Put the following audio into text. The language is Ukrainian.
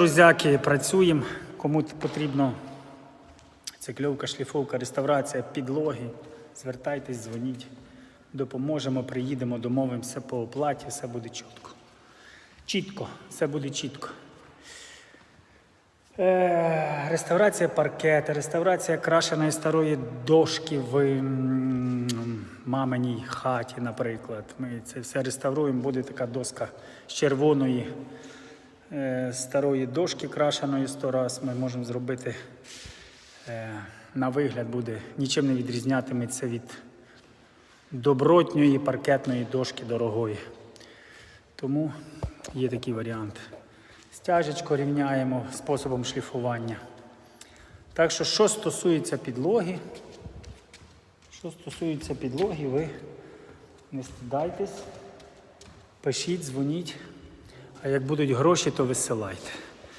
Друзяки, працюємо. Кому потрібно цикльовка, шліфовка, реставрація підлоги. Звертайтесь, дзвоніть. Допоможемо, приїдемо, домовимося по оплаті, все буде чітко. Чітко, все буде чітко. Е, реставрація паркета, реставрація крашеної старої дошки в маминій хаті, наприклад. Ми це все реставруємо, буде така доска з червоної старої дошки крашеної сто раз. Ми можемо зробити е, на вигляд буде, нічим не відрізнятиметься від добротньої паркетної дошки дорогої. Тому є такі варіанти. Стяжечко рівняємо способом шліфування. Так що, що стосується підлоги, що стосується підлоги, ви не стидайтесь, пишіть, дзвоніть, а як будуть гроші, то висилайте.